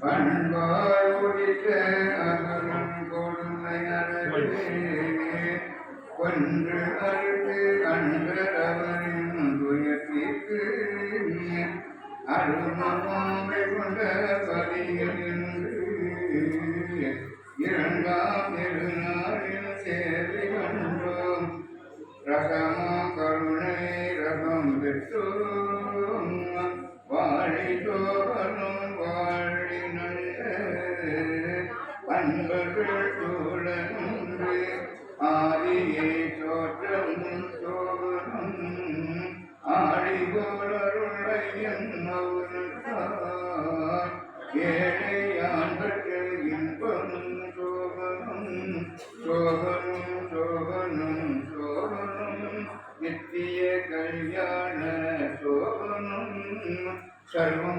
பண்பாய் உடித்த அகலும் கொடுமை அறவே ஒன்று அறுத்து அன்றவரின் துயர்த்திற்கு அருமமாமை கொண்ட பலியில் என்று இரண்டாம் திருநாளில் சேவை கண்டோம். ரகமா கருணை ரகம் பெற்றோம். வாழி வாழி நல்ல பண்பர்கள் சூழன்று ஆதியை தோற்றம் சோழனும் ஆடி போலருளையன் மௌனத்தார் ஏழை ஆண்கள் இன்பம் சோகனும் சோகனும் சோகனும் சோகனும் நித்திய கல்யாண सर्वं